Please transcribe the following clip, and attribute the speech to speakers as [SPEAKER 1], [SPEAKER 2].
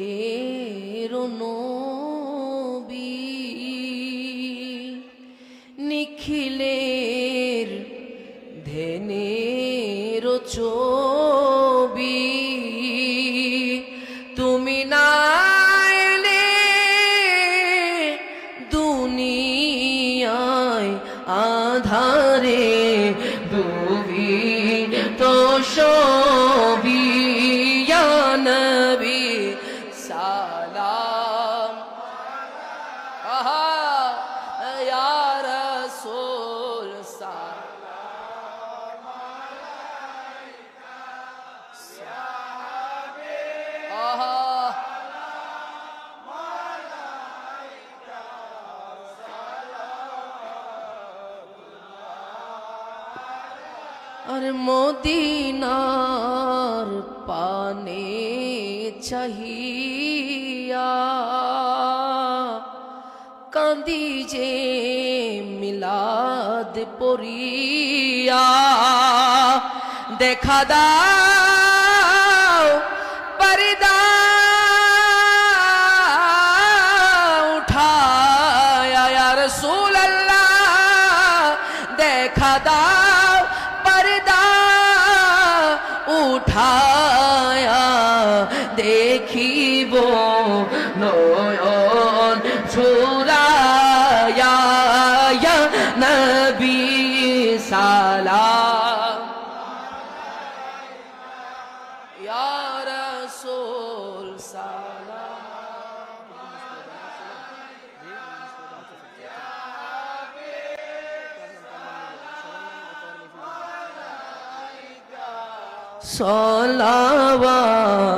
[SPEAKER 1] মোদের নবী। নিখিলের ধেনের চোখ আর মদিনার পানে চাহিয়া কান্দি যে মিলাদ পড়িয়া। দেখা দাও পর্দা উঠায়া ইয়া রাসূল আল্লাহ দেখা দাও পর্দা উঠায়া দেখিব নয়ন ছুরায়া নবী সালাম। ইয়া والسلام صلوات